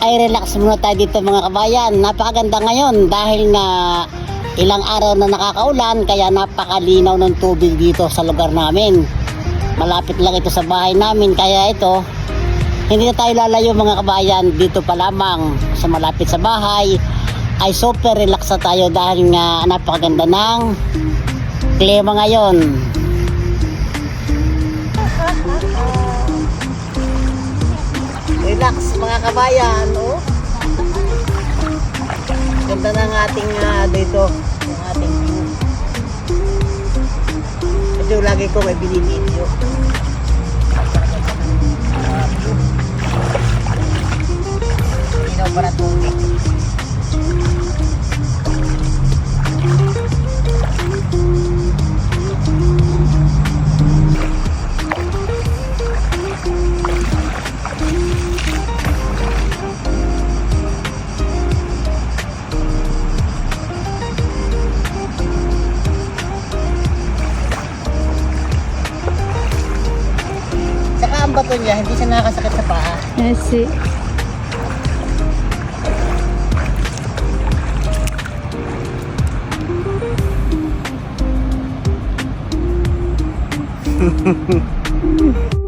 ay relax muna tayo dito mga kabayan. Napakaganda ngayon dahil nga ilang araw na nakakaulan kaya napakalinaw ng tubig dito sa lugar namin. Malapit lang ito sa bahay namin kaya ito hindi na tayo lalayo mga kabayan dito pa lamang sa malapit sa bahay ay super relax na tayo dahil nga napakaganda ng klima ngayon. Mga kabayan, oh. Ganda ng ating ah, dito, ng ating view. Ito yung lagi ko may binibideo. Linaw pa na tubig. Ang bato niya, hindi siya nakakasakit sa paa. I see.